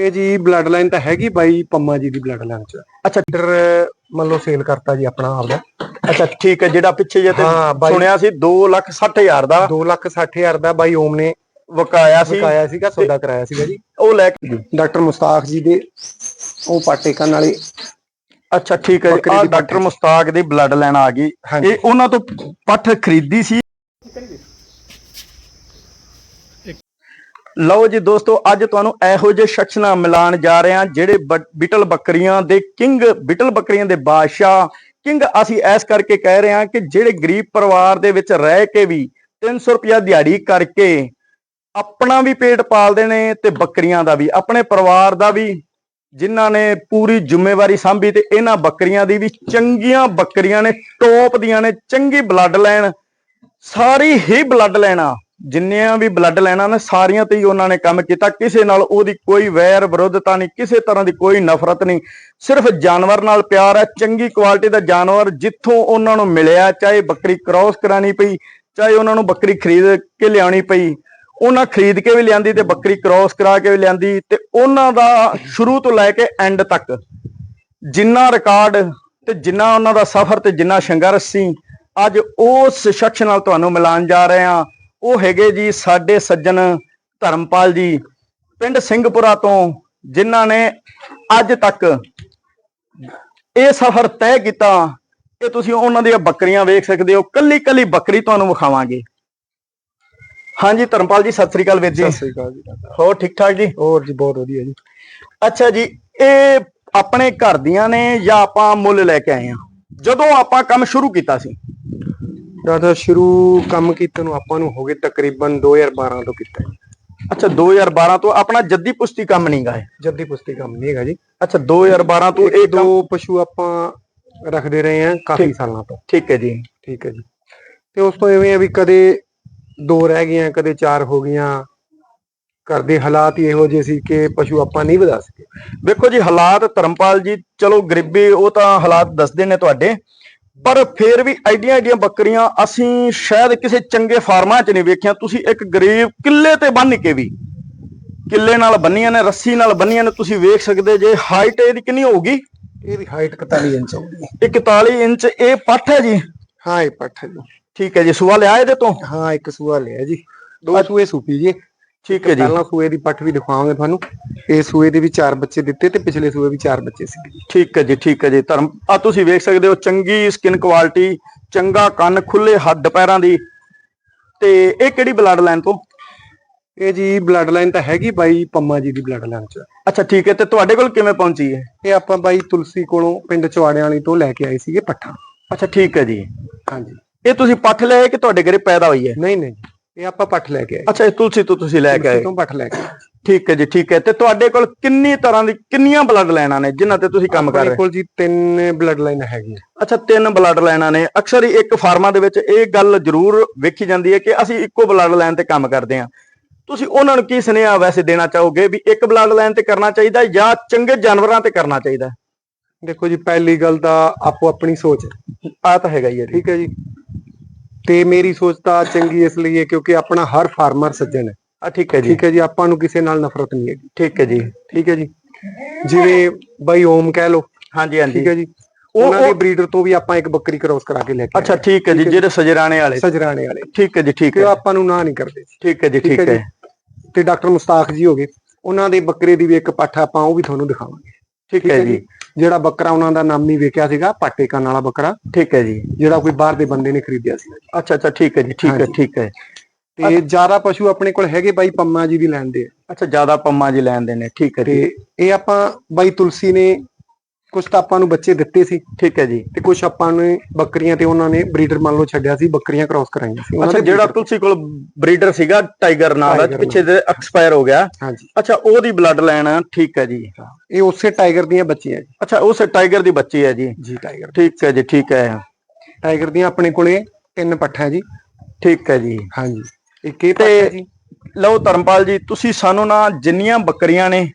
ਇਹ ਜੀ blood line ਤਾਂ ਹੈਗੀ ਬਾਈ ਪੰਮਾ ਜੀ ਦੀ ਬਲੱਡ ਲਾਈਨ ਚ। ਅੱਛਾ ਫਿਰ ਮੰਨ ਲਓ ਸੇਲ ਕਰਤਾ ਜੀ ਆਪਣਾ ਆਪਦਾ। ਅੱਛਾ ਠੀਕ ਹੈ ਜਿਹੜਾ ਪਿੱਛੇ ਜੇ ਤੇ ਹਾਂ, ਬਾਈ- ਸੁਣਿਆ ਸੀ 2 ਲੱਖ 60 ਹਜ਼ਾਰ ਦਾ। 2 ਲੱਖ 60 ਹਜ਼ਾਰ ਦਾ ਬਾਈ ਓਮ ਨੇ ਵਕਾਇਆ ਸੀ। ਵਿਕਾਇਆ ਸੀਗਾ ਸੌਦਾ ਕਰਾਇਆ ਸੀਗਾ ਜੀ। ਉਹ ਲੈ ਕੇ ਡਾਕਟਰ ਮੁਸਤਾਕ ਜੀ ਦੇ ਉਹ ਪਾਟੇ ਕੰਨ ਵਾਲੇ। ਅੱਛਾ ਠੀਕ ਹੈ ਬੱਕਰੀ ਆ ਦੀ ਡਾਕਟਰ। ਮੁਸਤਾਕ ਦੀ ਬਲੱਡ ਲੈਣ ਆ ਗਈ। ਹਾਂਜੀ। ਇਹ ਉਹਨਾਂ ਤੋਂ ਪੱਠ ਖਰੀਦੀ ਸੀ। ਲਓ ਜੀ ਦੋਸਤੋ, ਅੱਜ ਤੁਹਾਨੂੰ ਇਹੋ ਜਿਹੇ ਸ਼ਖਸ ਨਾਲ ਮਿਲਾਨ ਜਾ ਰਹੇ ਹਾਂ, ਜਿਹੜੇ ਬ- ਬਿਟਲ ਬੱਕਰੀਆਂ ਦੇ ਕਿੰਗ, ਬਿਟਲ ਬੱਕਰੀਆਂ ਦੇ ਬਾਦਸ਼ਾਹ। ਕਿੰਗ, ਅਸੀਂ ਐਸ ਕਰਕੇ ਕਹਿ ਰਹੇ ਹਾਂ ਕਿ ਜਿਹੜੇ ਗਰੀਬ ਪਰਿਵਾਰ ਦੇ ਵਿੱਚ ਰਹਿ ਕੇ ਵੀ 300 ਰੁਪਿਆ ਦਿਹਾੜੀ ਕਰਕੇ ਆਪਣਾ ਵੀ ਪੇਟ ਪਾਲਦੇ ਨੇ ਤੇ ਬੱਕਰੀਆਂ ਦਾ ਵੀ, ਆਪਣੇ ਪਰਿਵਾਰ ਦਾ ਵੀ, ਜਿਨ੍ਹਾਂ ਨੇ ਪੂਰੀ ਜ਼ਿੰਮੇਵਾਰੀ ਸੰਭੀ ਤੇ ਇਹਨਾਂ ਬੱਕਰੀਆਂ ਦੀ ਵੀ ਚੰਗੀਆਂ ਬੱਕਰੀਆਂ ਨੇ, ਟੋਪ ਦੀਆਂ ਨੇ, ਚੰਗੀ ਬਲੱਡ ਲਾਈਨ ਸਾਰੀ ਹੀ ਬਲੱਡ ਲੈਣਾ। ਜਿੰਨੀਆਂ ਵੀ ਬਲੱਡ ਲੈਣਾ ਨੇ, ਸਾਰੀਆਂ ਤੇ ਹੀ ਉਹਨਾਂ ਨੇ ਕੰਮ ਕੀਤਾ। ਕਿਸੇ ਨਾਲ ਉਹਦੀ ਕੋਈ ਵੈਰ ਵਿਰੋਧਤਾ ਨਹੀਂ, ਕਿਸੇ ਤਰ੍ਹਾਂ ਦੀ ਕੋਈ ਨਫ਼ਰਤ ਨਹੀਂ। ਸਿਰਫ ਜਾਨਵਰ ਨਾਲ ਪਿਆਰ ਹੈ, ਚੰਗੀ ਕੁਆਲਿਟੀ ਦਾ ਜਾਨਵਰ ਜਿੱਥੋਂ ਉਹਨਾਂ ਨੂੰ ਮਿਲਿਆ, ਚਾਹੇ ਬੱਕਰੀ ਕ੍ਰਾਸ ਕਰਾਣੀ ਪਈ, ਚਾਹੇ ਉਹਨਾਂ ਨੂੰ ਬੱਕਰੀ ਖਰੀਦ ਕੇ ਲਿਆਉਣੀ ਪਈ। ਉਹਨਾਂ ਖਰੀਦ ਕੇ ਵੀ ਲਿਆਂਦੀ ਤੇ ਬੱਕਰੀ ਕ੍ਰਾਸ ਕਰਾ ਕੇ ਵੀ ਲਿਆਂਦੀ ਤੇ ਉਹਨਾਂ ਦਾ ਸ਼ੁਰੂ ਤੋਂ ਲੈ ਕੇ ਐਂਡ ਤੱਕ। ਜਿੰਨਾ ਰਿਕਾਰਡ ਤੇ ਜਿੰਨਾ ਉਹਨਾਂ ਦਾ ਸਫ਼ਰ ਤੇ ਜਿੰਨਾ ਸੰਘਰਸ਼ ਸੀ, ਅੱਜ ਉਸ ਸ਼ਖਸ ਨਾਲ ਤੁਹਾਨੂੰ ਮਿਲਾਨ ਜਾ ਰਹੇ ਹਾਂ। ਉਹ ਹੈਗੇ ਜੀ ਸਾਡੇ ਸੱਜਣ ਧਰਮਪਾਲ ਜੀ ਪਿੰਡ ਸਿੰਘਪੁਰਾ ਤੋਂ ਜਿਨ੍ਹਾਂ ਨੇ ਅੱਜ ਤੱਕ ਇਹ ਸਫ਼ਰ ਤੈਅ ਕੀਤਾ ਕਿ ਤੁਸੀਂ ਉਹਨਾਂ ਦੀਆਂ ਬੱਕਰੀਆਂ ਵੇਖ ਸਕਦੇ ਹੋ। ਕੱਲੀ ਕੱਲੀ ਬੱਕਰੀ ਤੁਹਾਨੂੰ ਵਿਖਾਵਾਂਗੇ। ਹਾਂਜੀ ਧਰਮਪਾਲ ਜੀ ਸਤਿ ਸ੍ਰੀ ਅਕਾਲ ਵੀਰ ਜੀ। ਸਤਿ ਸ੍ਰੀ ਅਕਾਲ ਜੀ। ਹੋਰ ਠੀਕ ਠਾਕ ਜੀ? ਹੋਰ ਜੀ ਬਹੁਤ ਵਧੀਆ ਜੀ। ਅੱਛਾ ਜੀ ਇਹ ਆਪਣੇ ਘਰ ਦੀਆਂ ਨੇ ਜਾਂ ਆਪਾਂ ਮੁੱਲ ਲੈ ਕੇ ਆਏ ਆ? ਜਦੋਂ ਆਪਾਂ ਕੰਮ ਸ਼ੁਰੂ ਕੀਤਾ ਸੀ। ਜ਼ਿਆਦਾ ਸ਼ੁਰੂ ਕੰਮ ਕੀਤੇ ਨੂੰ ਆਪਾਂ ਨੂੰ ਹੋ ਗਏ ਤਕਰੀਬਨ 2012 ਤੋਂ ਕੀਤਾ ਜੀ। ਅੱਛਾ 2012 ਤੋਂ ਆਪਣਾ ਜੱਦੀ ਪੁਸ਼ਤੀ ਕੰਮ ਨਹੀਂ ਗਾ ਇਹ? ਜੱਦੀ ਪੁਸਤੀ ਕੰਮ ਨਹੀਂ ਹੈਗਾ ਜੀ। ਅੱਛਾ 2012 ਤੋਂ ਇਹ ਦੋ ਪਸ਼ੂ ਆਪਾਂ ਰੱਖਦੇ ਰਹੇ ਹਾਂ ਕਾਫੀ ਠੀਕ। ਸਾਲਾਂ ਤੋਂ। ਠੀਕ ਹੈ ਜੀ। ਠੀਕ ਹੈ ਜੀ। ਤੇ ਉਸ ਤੋਂ ਐਵੇਂ ਆ ਵੀ ਕਦੇ ਦੋ ਰਹਿ ਗਈਆਂ ਕਦੇ ਚਾਰ ਹੋ ਗਈਆਂ। ਘਰ ਦੇ ਹਾਲਾਤ ਹੀ ਇਹੋ ਜਿਹੇ ਸੀ ਕਿ ਪਸ਼ੂ ਆਪਾਂ ਨਹੀਂ ਵਧਾ ਸਕੇ। ਵੇਖੋ ਜੀ ਹਾਲਾਤ ਧਰਮਪਾਲ ਜੀ ਚਲੋ ਗਰੀਬੀ ਉਹ ਤਾਂ ਹਾਲਾਤ ਦੱਸਦੇ ਨੇ ਤੁਹਾਡੇ। ਪਰ ਫਿਰ ਵੀ ਐਡੀਆਂ ਐਡੀਆਂ ਬੱਕਰੀਆਂ ਅਸੀਂ ਸ਼ਾਇਦ ਕਿਸੇ ਚੰਗੇ ਫਾਰਮਾਂ 'ਚ ਨਹੀਂ ਵੇਖੀਆਂ। ਤੁਸੀਂ ਇੱਕ ਗਰੀਬ ਕਿੱਲੇ ਤੇ ਬੰਨ ਕੇ ਵੀ ਕਿੱਲੇ ਨਾਲ ਬੰਨੀਆਂ ਨੇ ਰੱਸੀ ਨਾਲ ਬੰਨੀਆਂ ਨੇ ਤੁਸੀਂ ਵੇਖ ਸਕਦੇ ਜੇ ਹਾਈਟ ਇਹਦੀ ਕਿੰਨੀ ਹੋਊਗੀ? ਇਹਦੀ ਹਾਈਟ 41 ਇੰਚ ਹੋਊਗੀ। ਇਹ 41 ਇੰਚ ਇਹ ਪੱਠ ਹੈ ਜੀ? ਹਾਂ ਇਹ ਪੱਠ ਹੈ ਜੀ। ਠੀਕ ਹੈ ਜੀ ਸੂਆ ਲਿਆ ਇਹਦੇ ਤੋਂ? ਹਾਂ ਇੱਕ ਸੂਆ ਲਿਆ ਜੀ। ਦੋ ਸੂਏ ਸੂਪੀ ਜੀ। ਠੀਕ ਹੈ ਜੀ। ਪਹਿਲਾਂ ਸੂਏ ਦੀ ਪੱਠ ਵੀ ਦਿਖਾਵਾਂਗੇ ਤੁਹਾਨੂੰ। ਇਹ ਸੂਏ ਦੇ ਵੀ ਚਾਰ ਬੱਚੇ ਦਿੱਤੇ ਤੇ ਪਿਛਲੇ ਸੂਏ ਵੀ ਚਾਰ ਬੱਚੇ ਸੀ ਠੀਕ ਹੈ ਜੀ ਠੀਕ ਹੈ ਜੀ। ਧਰਮ ਆ ਤੁਸੀਂ ਵੇਖ ਸਕਦੇ ਹੋ ਚੰਗੀ ਸਕਿਨ ਕੁਆਲਿਟੀ ਚੰਗਾ ਕੰਨ ਖੁੱਲੇ ਹੱਡ ਪੈਰਾਂ ਦੀ। ਤੇ ਇਹ ਕਿਹੜੀ ਬਲੱਡ ਲਾਈਨ ਤੋਂ? ਇਹ ਜੀ ਬਲੱਡ ਲਾਈਨ ਤਾਂ ਹੈਗੀ ਬਾਈ ਪੰਮਾ ਜੀ ਦੀ ਬਲੱਡ ਲਾਈਨ ਚ। ਅੱਛਾ ਠੀਕ ਹੈ। ਤੇ ਤੁਹਾਡੇ ਕੋਲ ਕਿਵੇਂ ਪਹੁੰਚੀ ਹੈ? ਇਹ ਆਪਾਂ ਬਾਈ ਤੁਲਸੀ ਕੋਲੋਂ ਪਿੰਡ ਚਵਾੜਿਆਂ ਵਾਲੀ ਤੋਂ ਲੈ ਕੇ ਆਏ ਸੀਗੇ ਪੱਠਾ। ਅੱਛਾ ਠੀਕ ਹੈ ਜੀ। ਹਾਂਜੀ। ਇਹ ਤੁਸੀਂ ਪੱਠ ਲਏ ਕਿ ਤੁਹਾਡੇ ਘਰੇ ਪੈਦਾ ਹੋਈ ਹੈ? ਨਹੀਂ ਨਹੀਂ ਇਹ ਆਪਾਂ ਪੱਠ ਲੈ ਕੇ ਆਏ। ਅੱਛਾ ਇਹ ਤੁਲਸੀ ਤੋਂ ਤੁਸੀਂ ਲੈ ਕੇ ਆਏ। ਤੋਂ ਪੱਠ ਲੈ ਕੇ ਠੀਕ ਹੈ ਜੀ ਠੀਕ ਹੈ। ਤੇ ਤੁਹਾਡੇ ਕੋਲ ਕਿੰਨੀ ਤਰ੍ਹਾਂ ਦੀ ਕਿੰਨੀਆਂ ਬਲੱਡ ਲਾਈਨਾਂ ਨੇ ਜਿਨ੍ਹਾਂ ਤੇ ਤੁਸੀਂ ਕੰਮ ਕਰ ਰਹੇ? ਕੋਲ ਜੀ ਤਿੰਨ ਬਲੱਡ ਲਾਈਨ ਹੈਗੀਆਂ। ਅੱਛਾ ਤਿੰਨ ਬਲੱਡ ਲਾਈਨਾਂ ਨੇ। ਅਕਸਰ ਹੀ ਇੱਕ ਫਾਰਮਾਂ ਦੇ ਵਿੱਚ ਇਹ ਗੱਲ ਜ਼ਰੂਰ ਵੇਖੀ ਜਾਂਦੀ ਹੈ ਕਿ ਅਸੀਂ ਇੱਕੋ ਬਲੱਡ ਲਾਈਨ ਤੇ ਕੰਮ ਕਰਦੇ ਹਾਂ। ਤੁਸੀਂ ਉਹਨਾਂ ਨੂੰ ਕੀ ਸੁਨੇਹਾ ਵੈਸੇ ਦੇਣਾ ਚਾਹੋਗੇ ਵੀ ਇੱਕ ਬਲੱਡ ਲਾਈਨ ਤੇ ਕਰਨਾ ਚਾਹੀਦਾ ਜਾਂ ਚੰਗੇ ਜਾਨਵਰਾਂ ਤੇ ਕਰਨਾ ਚਾਹੀਦਾ? ਦੇਖੋ ਜੀ ਪਹਿਲੀ ਗੱਲ ਤਾਂ ਆਪੋ ਆਪਣੀ ਸੋਚ ਹੈ। ਆ ਤਾਂ ਹੈਗਾ ਹੀ ਹੈ ਠੀਕ ਹੈ ਜੀ। ਤੇ ਮੇਰੀ ਸੋਚ ਤਾਂ ਚੰਗੀ ਇਸ ਲਈ ਹੈ ਕਿਉਂਕਿ ਆਪਣਾ ਹਰ ਫਾਰਮਰ ਸੱਜਣ ਹੈ ਆ ਠੀਕ ਹੈ ਜੀ ਠੀਕ ਹੈ ਜੀ ਆਪਾਂ ਨੂੰ ਕਿਸੇ ਨਾਲ ਨਫ਼ਰਤ ਨਹੀਂ ਹੈਗੀ ਠੀਕ ਹੈ ਜੀ ਠੀਕ ਹੈ ਜੀ ਜਿਵੇਂ ਬਾਈ ਓਮ ਕਹਿ ਲੋ ਹਾਂਜੀ ਹਾਂਜੀ ਠੀਕ ਹੈ ਜੀ ਉਹ- ਉਹਨਾਂ ਦੇ ਬਰੀਡਰ ਤੋਂ ਵੀ ਆਪਾਂ ਇੱਕ ਬੱਕਰੀ ਕ੍ਰੋਸ ਕਰਾ ਕੇ ਲੈ ਕੇ ਅੱਛਾ ਠੀਕ ਹੈ ਜੀ ਜਿਹੜੇ ਸਜਰਾਣੇ ਵਾਲੇ ਸਜਰਾਣੇ ਵਾਲੇ ਠੀਕ ਹੈ ਜੀ ਠੀਕ ਹੈ ਆਪਾਂ ਨੂੰ ਨਾ ਨਹੀਂ ਕਰਦੇ ਠੀਕ ਹੈ ਜੀ ਠੀਕ ਹੈ ਤੇ ਡਾਕਟਰ ਮੁਸਤਾਕ ਜੀ ਹੋਗੇ ਉਹਨਾਂ ਦੇ ਬੱਕਰੇ ਦੀ ਵੀ ਇੱਕ ਪੱਠ ਆਪਾਂ ਉਹ ਵੀ ਤੁਹਾਨੂੰ ਦਿਖਾਵਾਂਗੇ ਠੀਕ ਹੈ ਜੀ ਜਿਹੜਾ ਬੱਕਰਾ ਉਹਨਾਂ ਦਾ ਨਾਮੀ ਵੇਖਿਆ ਸੀਗਾ ਪਾਟੇ ਕੰਨ ਵਾਲਾ ਬੱਕਰਾ ਠੀਕ ਹੈ ਜੀ ਜਿਹੜਾ ਕੋਈ ਬਾਹਰ ਦੇ ਬੰਦੇ ਨੇ ਖਰੀਦਿਆ ਸੀ। ਅੱਛਾ ਅੱਛਾ ਠੀਕ ਹੈ ਜੀ ਠੀਕ ਹੈ। ਠੀਕ ਹੈ। ਤੇ ਜ਼ਿਆਦਾ ਪਸ਼ੂ ਆਪਣੇ ਕੋਲ ਹੈਗੇ ਬਾਈ ਪੰਮਾ ਜੀ ਦੀ ਲੈਂਦੇ ਆ। ਅੱਛਾ ਜ਼ਿਆਦਾ ਪੰਮਾ ਜੀ ਲੈਣ ਦੇ ਨੇ ਠੀਕ ਹੈ ਜੀ। ਤੇ ਇਹ ਆਪਾਂ ਬਾਈ ਤੁਲਸੀ ਨੇ ਕੁਝ ਤਾਂ ਆਪਾਂ ਨੂੰ ਬੱਚੇ ਦਿੱਤੇ ਸੀ ਠੀਕ ਹੈ ਜੀ। ਤੇ ਕੁਝ ਆਪਾਂ ਨੇ ਬੱਕਰੀਆਂ ਤੇ ਉਹਨਾਂ ਨੇ ਬਰੀਡਰ ਮੰਨ ਲਓ ਛੱਡਿਆ ਸੀ ਬੱਕਰੀਆਂ ਕ੍ਰਾਸ ਕਰਾਈਆਂ ਸੀ। ਅੱਛਾ ਜਿਹੜਾ ਤੁਸੀਂ ਕੋਲ ਬਰੀਡਰ ਸੀਗਾ ਟਾਈਗਰ ਨਾਂ ਦਾ ਪਿੱਛੇ ਦੇ ਐਕਸਪਾਇਰ ਹੋ ਗਿਆ। ਹਾਂਜੀ। ਅੱਛਾ ਉਹਦੀ ਬਲੱਡ ਲਾਈਨ ਠੀਕ ਹੈ ਜੀ। ਇਹ ਉਸੇ ਟਾਈਗਰ ਦੀਆਂ ਬੱਚੀਆਂ ਜੀ। ਅੱਛਾ ਉਸ ਟਾਈਗਰ ਦੀ ਬੱਚੀ ਹੈ ਜੀ। ਜੀ ਟਾਈਗਰ। ਠੀਕ ਹੈ ਜੀ ਠੀਕ ਹੈ। ਟਾਈਗਰ ਦੀਆਂ ਆਪਣੇ ਕੋਲੇ ਤਿੰਨ ਪੱਠਾਂ ਜੀ। ਠੀਕ ਹੈ ਜੀ। ਹਾਂਜੀ। ਇੱਕ ਇਹ ਤੇ- ਪੱਠ ਜੀ। ਲਓ ਧਰਮਪਾਲ ਜੀ ਤੁਸੀਂ ਸਾਨੂੰ ਨਾ ਜਿੰਨੀਆਂ ਬੱਕਰੀਆਂ ਨੇ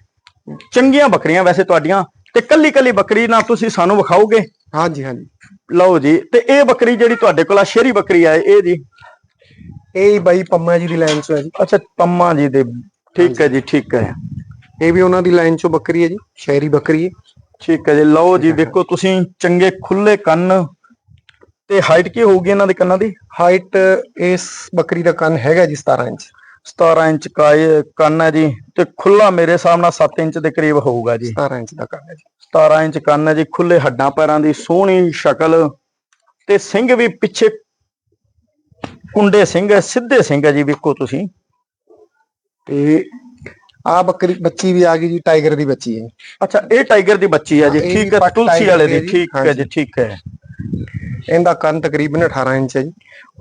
ਚੰਗੀਆਂ ਬੱਕਰੀਆਂ ਵੈਸੇ ਤੁਹਾਡੀਆਂ ਤੇ ਕੱਲੀ ਕੱਲੀ ਬੱਕਰੀ ਨਾ ਤੁਸੀਂ ਸਾਨੂੰ ਵਿਖਾਓਗੇ। ਹਾਂਜੀ ਹਾਂਜੀ। ਲਓ ਜੀ ਤੇ ਇਹ ਬੱਕਰੀ ਜਿਹੜੀ ਤੁਹਾਡੇ ਕੋਲ ਆ ਸ਼ੇਰੀ ਬੱਕਰੀ ਆ ਇਹ ਜੀ। ਇਹ ਬਾਈ ਪੰਮਾ ਜੀ ਦੀ ਲਾਈਨ ਚ ਹੈ ਜੀ। ਅੱਛਾ ਪੰਮਾ ਜੀ ਦੇ। ਠੀਕ ਹੈ ਜੀ ਠੀਕ ਹੈ। ਇਹ ਵੀ ਉਹਨਾਂ ਦੀ ਲਾਈਨ ਚੋਂ ਬੱਕਰੀ ਹੈ ਜੀ ਸ਼ਹਿਰੀ ਬੱਕਰੀ ਹੈ। ਠੀਕ ਹੈ ਜੀ ਲਓ ਜੀ ਵੇਖੋ ਤੁਸੀਂ ਚੰਗੇ ਖੁੱਲੇ ਕੰਨ। ਤੇ ਹਾਈਟ ਕੀ ਹੋਊਗੀ ਇਹਨਾਂ ਦੇ ਕੰਨਾਂ ਦੀ? ਹਾਈਟ ਇਸ ਬੱਕਰੀ ਦਾ ਕੰਨ ਹੈਗਾ ਜੀ 17 ਇੰਚ। 17 ਇੰਚ ਕਾਏ ਕੰਨ ਹੈ ਜੀ ਤੇ ਖੁੱਲਾ ਮੇਰੇ ਹਿਸਾਬ ਨਾਲ 7 ਇੰਚ ਦੇ ਕਰੀਬ ਹੋਊਗਾ ਜੀ। 17 ਇੰਚ ਦਾ ਕੰਨ ਹੈ ਜੀ। 17 ਇੰਚ ਕੰਨ ਹੈ ਜੀ ਖੁੱਲੇ ਹੱਡਾਂ ਪੈਰਾਂ ਦੀ ਸੋਹਣੀ ਸ਼ਕਲ ਤੇ ਸਿੰਘ ਵੀ ਪਿੱਛੇ ਕੁੰਡੇ ਸਿੰਘ ਹੈ ਸਿੱਧੇ ਸਿੰਘ ਹੈ ਜੀ ਵੇਖੋ ਤੁਸੀਂ। ਤੇ ਆ ਬੱਕਰੀ ਬੱਚੀ ਵੀ ਆ ਗਈ ਜੀ ਟਾਈਗਰ ਦੀ ਬੱਚੀ ਹੈ। ਅੱਛਾ ਇਹ ਟਾਈਗਰ ਦੀ ਬੱਚੀ ਹੈ ਜੀ ਠੀਕ ਹੈ ਟਾਈਗਰ ਵਾਲੇ ਦੀ ਠੀਕ ਹੈ। ਜੀ। ਠੀਕ ਹੈ। ਇਹਦਾ ਕੰਨ ਤਕਰੀਬਨ 18 ਇੰਚ ਹੈ ਜੀ।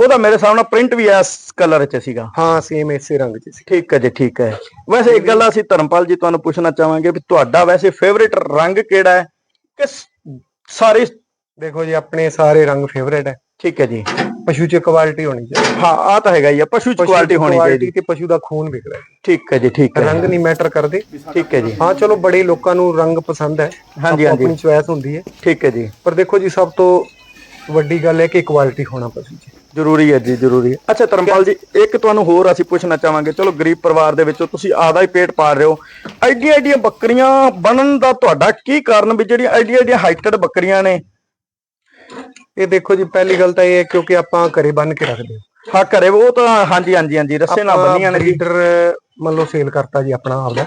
ਉਹਦਾ ਮੇਰੇ ਨਾਲ ਪ੍ਰਿੰਟ ਵੀ ਇਸ ਕਲਰ 'ਚ ਸੀਗਾ। ਹਾਂ ਸੇਮ ਇਸੇ ਰੰਗ 'ਚ ਸੀ ਠੀਕ ਹੈ ਜੀ ਠੀਕ ਹੈ। ਵੈਸੇ ਇੱਕ ਗੱਲ ਅਸੀਂ ਧਰਮਪਾਲ ਜੀ ਤੁਹਾਨੂੰ ਪੁੱਛਣਾ ਚਾਹਾਂਗੇ ਵੀ ਤੁਹਾਡਾ ਵੈਸੇ ਫੇਵਰਿਟ ਰੰਗ ਕਿਹੜਾ ਹੈ? ਕਿ ਸਾਰੇ ਦੇਖੋ ਜੀ ਆਪਣੇ ਸਾਰੇ ਰੰਗ ਫੇਵਰੇਟ ਹੈ। ਠੀਕ ਹੈ ਜੀ। ਪਸ਼ੂ 'ਚ ਕੁਆਲਿਟੀ ਹੋਣੀ ਚਾਹੀਦੀ। ਹਾਂ ਆ ਤਾਂ ਹੈਗਾ ਹੀ ਆ ਪਸ਼ੂ ਚ ਕੁਆਲਿਟੀ ਹੋਣੀ ਚਾਹੀਦੀ। ਤੇ ਪਸ਼ੂ ਦਾ ਖੂਨ ਵਿਕਦਾ ਠੀਕ ਹੈ ਜੀ ਠੀਕ ਹੈ। ਰੰਗ ਨਹੀਂ ਮੈਟਰ ਕਰਦੇ। ਠੀਕ ਹੈ ਜੀ। ਹਾਂ ਚਲੋ ਬੜੇ ਲੋਕਾਂ ਨੂੰ ਰੰਗ ਪਸੰਦ ਹੈ। ਹਾਂਜੀ, ਹਾਂਜੀ। ਆਪਣੀ ਚੁਆਇਸ ਹੁੰਦੀ ਹੈ। ਠੀਕ ਹੈ ਜੀ। ਪਰ ਦੇਖੋ ਜੀ ਸਭ ਤੋਂ ਵੱਡੀ ਗੱਲ ਹੈ ਕਿ ਕੁਆਲਿਟੀ ਹੋਣਾ ਪਸ਼ੂ 'ਚ ਜ਼ਰੂਰੀ ਹੈ ਜੀ ਜ਼ਰੂਰੀ ਹੈ। ਅੱਛਾ ਧਰਮਪਾਲ ਜੀ ਇੱਕ ਤੁਹਾਨੂੰ ਹੋਰ ਅਸੀਂ ਪੁੱਛਣਾ ਚਾਹਾਂਗੇ। ਚਲੋ ਗਰੀਬ ਪਰਿਵਾਰ ਦੇ ਵਿੱਚੋਂ ਤੁਸੀਂ ਆਦਾ ਹੀ ਪੇਟ ਪਾਲ ਰਹੇ ਹੋ। ਐਡੀਆਂ ਐਡੀਆਂ ਬੱਕਰੀਆਂ ਬਣਨ ਦਾ ਤੁਹਾਡਾ ਕੀ ਕਾਰਨ ਵੀ ਜਿਹੜੀਆਂ ਐਡੀਆਂ ਐਡੀਆਂ ਹਾਈਟਡ ਬੱਕਰੀਆਂ ਨੇ? ਇਹ ਦੇਖੋ ਜੀ ਪਹਿਲੀ ਗੱਲ ਤਾਂ ਇਹ ਹੈ ਕਿਉਂਕਿ ਆਪਾਂ ਘਰੇ ਬੰਨ ਕੇ ਰੱਖਦੇ ਹਾਂ। ਹਾਂ ਘਰੇ ਉਹ ਤਾਂ ਹਾਂਜੀ ਹਾਂਜੀ ਹਾਂਜੀ ਰੱਸੇ ਨਾਲ ਬੰਨੀਆਂ ਨੇ ਜੀ। ਬਰੀਡਰ ਮੰਨ ਲਓ ਸੇਲ ਕਰਤਾ ਜੀ ਆਪਣਾ ਆਪਦਾ।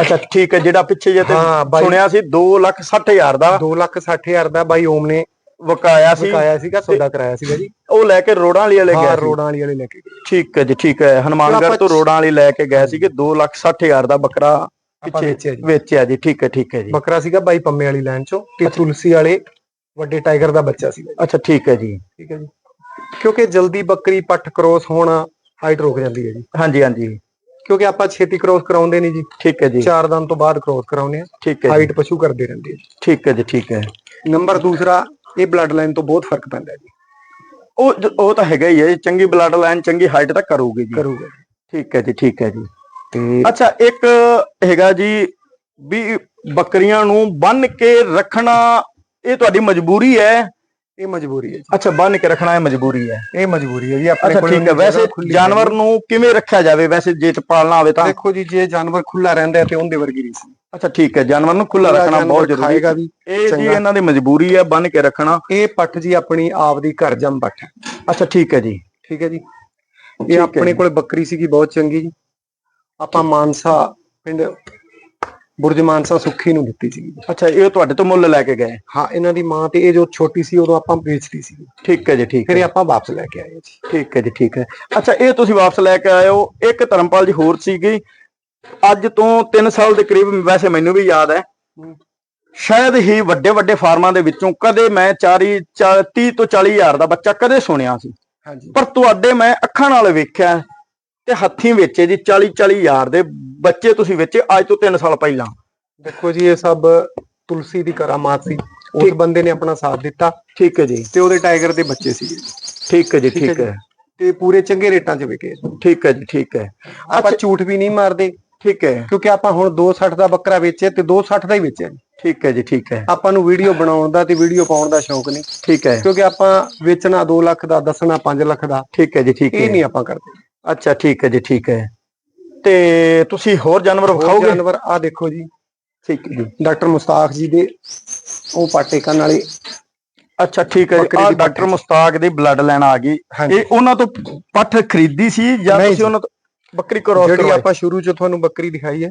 ਅੱਛਾ ਠੀਕ ਹੈ ਜਿਹੜਾ ਪਿੱਛੇ ਜੇ ਤੇ ਹਾਂ, ਬਾਈ- ਸੁਣਿਆ ਸੀ 2 ਲੱਖ 60 ਹਜ਼ਾਰ ਦਾ। 2 ਲੱਖ 60 ਹਜ਼ਾਰ ਦਾ ਬਾਈ ਓਮ ਨੇ ਵਕਾਇਆ ਸੀ ਵਿਕਾਇਆ ਸੀਗਾ ਸੌਦਾ ਕਰਾਇਆ ਸੀਗਾ ਜੀ। ਉਹ ਲੈ ਕੇ ਰੋੜਾਂ ਵਾਲੀ ਵਾਲੇ ਹਾਂ ਗਏ ਸੀ। ਰੋਡਾਂ ਵਾਲੀ ਵਾਲੇ ਲੈ ਕੇ ਗਏ। ਠੀਕ ਹੈ ਜੀ ਠੀਕ ਹੈ। ਹਨੂਮਾਨਗੜ੍ਹ ਤੋਂ ਰੋੜਾਂ ਵਾਲੀ ਲੈ ਕੇ ਗਏ ਸੀਗੇ 2 ਲੱਖ 60 ਹਜ਼ਾਰ ਦਾ ਬੱਕਰਾ ਪਿੱਛੇ ਵੇਚਿਆ ਜੀ। ਠੀਕ ਹੈ ਠੀਕ ਹੈ ਜੀ। ਬੱਕਰਾ ਸੀਗਾ ਬਾਈ ਪੰਮੇ ਵਾਲੀ ਲਾਈਨ ਚੋਂ ਤੇ ਤੁਲਸੀ ਵਾਲੇ ਵੱਡੇ ਟਾਈਗਰ ਦਾ ਬੱਚਾ ਸੀਗਾ। ਅੱਛਾ ਠੀਕ ਹੈ ਜੀ। ਠੀਕ ਹੈ ਜੀ। ਕਿਉਂਕਿ ਜਲਦੀ ਬੱਕਰੀ ਪੱਠ ਕ੍ਰੋਸ ਹੋਣਾ ਹਾਈਟ ਰੁਕ ਜਾਂਦੀ ਹੈ ਜੀ। ਹਾਂਜੀ ਹਾਂਜੀ। ਕਿਉਂਕਿ ਆਪਾਂ ਛੇਤੀ ਕ੍ਰੋਸ ਕਰਾਉਂਦੇ ਨਹੀਂ ਜੀ। ਠੀਕ ਹੈ ਜੀ। ਚਾਰ ਦਿਨ ਤੋਂ ਬਾਅਦ ਕ੍ਰੋਸ ਕਰਾਉਂਦੇ ਆ ਠੀਕ ਹੈ ਜੀ। ਹਾਈਟ ਪਸ਼ੂ ਕਰਦੇ ਰਹਿੰਦੇ ਆ ਠੀਕ ਹੈ ਜੀ ਠੀਕ ਹੈ। ਨੰਬਰ ਦੂਸਰਾ ਇਹ ਬਲੱਡ ਲਾਈਨ ਤੋਂ ਬਹੁਤ ਫ਼ਰਕ ਪੈਂਦਾ ਜੀ। ਉਹ ਉਹ ਤਾਂ ਹੈਗਾ ਹੀ ਹੈ ਚੰਗੀ ਬਲੱਡ ਲਾਈਨ ਚੰਗੀ ਹਾਈਟ ਤਾਂ ਕਰੂਗੀ ਜੀ। ਕਰੂਗਾ। ਠੀਕ ਹੈ ਜੀ ਠੀਕ ਹੈ ਜੀ। ਤੇ ਅੱਛਾ ਇੱਕ ਹੈਗਾ ਜੀ ਵੀ ਬੱਕਰੀਆਂ ਨੂੰ ਬੰਨ ਕੇ ਰੱਖਣਾ ਇਹ ਤੁਹਾਡੀ ਮਜਬੂਰੀ ਹੈ? ਇਹ ਮਜਬੂਰੀ ਹੈ ਅੱਛਾ ਬੰਨ ਕੇ ਰੱਖਣਾ ਇਹ ਮਜਬੂਰੀ ਹੈ। ਇਹ ਮਜਬੂਰੀ ਹੈ ਜੀ ਆਪਣੇ ਕੋਲ ਠੀਕ ਹੈ। ਵੈਸੇ ਜਾਨਵਰ ਨੂੰ ਕਿਵੇਂ ਰੱਖਿਆ ਜਾਵੇ? ਵੈਸੇ ਜੇ ਪਾਲਣਾ ਹੋਵੇ ਤਾਂ। ਦੇਖੋ ਜੀ ਜੇ ਜਾਨਵਰ ਖੁੱਲਾ ਰਹਿੰਦਾ ਤੇ ਉਹਦੇ ਵਰਗੀ ਰੀਸ। ਅੱਛਾ ਠੀਕ ਹੈ ਜਾਨਵਰ ਨੂੰ ਖੁੱਲਾ ਰੱਖਣਾ ਬਹੁਤ ਜ਼ਰੂਰੀ ਹੈ। ਇਹ ਜੀ। ਇਹਨਾਂ ਦੀ ਮਜਬੂਰੀ ਹੈ ਬੰਨ ਕੇ ਰੱਖਣਾ। ਇਹ ਪੱਠ ਜੀ ਆਪਣੀ ਆਪ ਦੀ ਘਰ ਜੰਮ ਪੱਠ ਹੈ। ਅੱਛਾ ਠੀਕ ਹੈ ਜੀ। ਠੀਕ ਹੈ ਜੀ। ਇਹ ਆਪਣੇ। ਕੋਲ ਬੱਕਰੀ ਸੀਗੀ ਬਹੁਤ ਚੰਗੀ ਜੀ। ਆਪਾਂ ਮਾਨਸਾ ਪਿੰਡ ਬੁਰਜ ਮਾਨਸਾ ਸੁੱਖੀ ਨੂੰ ਦਿੱਤੀ ਜੀ। ਅੱਛਾ ਇਹ ਤੁਹਾਡੇ ਤੋਂ ਮੁੱਲ ਲੈ ਕੇ ਗਏ। ਹਾਂ ਇਹਨਾਂ ਦੀ ਮਾਂ ਤੇ ਇਹ ਜੋ ਛੋਟੀ ਸੀ ਉਦੋਂ ਆਪਾਂ ਵੇਚਤੀ ਸੀ ਠੀਕ ਹੈ ਜੀ ਠੀਕ ਫਿਰ ਇਹ ਆਪਾਂ ਵਾਪਸ ਲੈ ਕੇ ਆਏ ਜੀ। ਠੀਕ ਹੈ ਜੀ ਠੀਕ ਹੈ। ਅੱਛਾ ਇਹ ਤੁਸੀਂ ਵਾਪਸ ਲੈ ਕੇ ਆਏ ਹੋ। ਇੱਕ ਧਰਮਪਾਲ ਜੀ ਹੋਰ ਸੀਗੀ ਅੱਜ ਤੋਂ 3 ਸਾਲ ਦੇ ਕਰੀਬ ਵੈਸੇ ਮੈਨੂੰ ਵੀ ਯਾਦ ਹੈ। ਸ਼ਾਇਦ ਹੀ ਵੱਡੇ ਵੱਡੇ ਫਾਰਮਾਂ ਦੇ ਵਿੱਚੋਂ ਕਦੇ ਮੈਂ 40 30 ਤੋਂ 40 ਹਜ਼ਾਰ ਦਾ ਬੱਚਾ ਕਦੇ ਸੁਣਿਆ ਸੀ। ਪਰ ਤੁਹਾਡੇ ਮੈਂ ਅੱਖਾਂ ਨਾਲ ਵੇਖਿਆ ਤੇ ਹੱਥੀਂ ਵੇਚੇ ਜੀ 40 40 ਹਜ਼ਾਰ ਦੇ ਬੱਚੇ ਤੁਸੀਂ ਵੇਚੇ ਅੱਜ ਤੋਂ 3 ਸਾਲ ਪਹਿਲਾਂ। ਦੇਖੋ ਜੀ ਇਹ ਸਭ ਤੁਲਸੀ ਦੀ ਕਰਾਮਾਤ ਸੀ। ਉਸ। ਬੰਦੇ ਨੇ ਆਪਣਾ ਸਾਥ ਦਿੱਤਾ ਠੀਕ ਹੈ ਜੀ। ਤੇ ਉਹਦੇ ਟਾਈਗਰ ਦੇ ਬੱਚੇ ਸੀਗੇ ਠੀਕ ਹੈ ਜੀ ਠੀਕ। ਹੈ ਤੇ ਪੂਰੇ ਚੰਗੇ ਰੇਟਾਂ 'ਚ ਵਿਕੇ। ਠੀਕ ਹੈ ਜੀ ਠੀਕ ਹੈ। ਆਪਾਂ ਝੂਠ ਵੀ ਨਹੀਂ ਮਾਰਦੇ। ਠੀਕ ਹੈ ਕਿਉਂਕਿ ਆਪਾਂ ਹੁਣ 260 ਦਾ ਬੱਕਰਾ ਵੇਚਿਆ ਤੇ 260 ਦਾ ਹੀ ਵੇਚਿਆ। ਠੀਕ ਹੈ ਜੀ ਠੀਕ ਹੈ। ਆਪਾਂ ਨੂੰ ਵੀਡੀਓ ਬਣਾਉਣ ਦਾ ਤੇ ਵੀਡੀਓ ਪਾਉਣ ਦਾ ਸ਼ੌਂਕ ਨਹੀਂ। ਠੀਕ ਹੈ। ਕਿਉਂਕਿ ਆਪਾਂ ਵੇਚਣਾ 2 ਲੱਖ ਦਾ ਦੱਸਣਾ 5 ਲੱਖ ਦਾ ਠੀਕ ਹੈ ਜੀ ਠੀਕ ਇਹ ਹੈ ਨਹੀਂ ਆਪਾਂ ਕਰਦੇ। ਅੱਛਾ ਠੀਕ ਹੈ ਜੀ ਠੀਕ ਹੈ। ਤੇ ਤੁਸੀਂ ਹੋਰ ਜਾਨਵਰ ਵਿਖਾਓਗੇ? ਜਾਨਵਰ ਆ ਦੇਖੋ ਜੀ। ਠੀਕ ਹੈ ਜੀ। ਡਾਕਟਰ ਮੁਸਤਾਕ ਜੀ ਦੇ ਉਹ ਪਾਟੇ ਕੰਨ ਵਾਲੇ। ਅੱਛਾ ਠੀਕ ਹੈ ਆ ਡਾਕਟਰ। ਮੁਸਤਾਕ ਦੀ ਬਲੱਡ ਲੈਣ ਆ ਗਈ। ਇਹ ਉਹਨਾਂ ਤੋਂ ਪੱਠ ਖਰੀਦੀ ਸੀ ਜਾਂ ਤੁਸੀਂ। ਉਹਨਾਂ ਤੋਂ ਬੱਕਰੀ ਕ੍ਰੋਸ ਜਿਹੜੀ ਕਰਵਾਈ। ਆਪਾਂ ਸ਼ੁਰੂ 'ਚ ਤੁਹਾਨੂੰ ਬੱਕਰੀ ਦਿਖਾਈ ਹੈ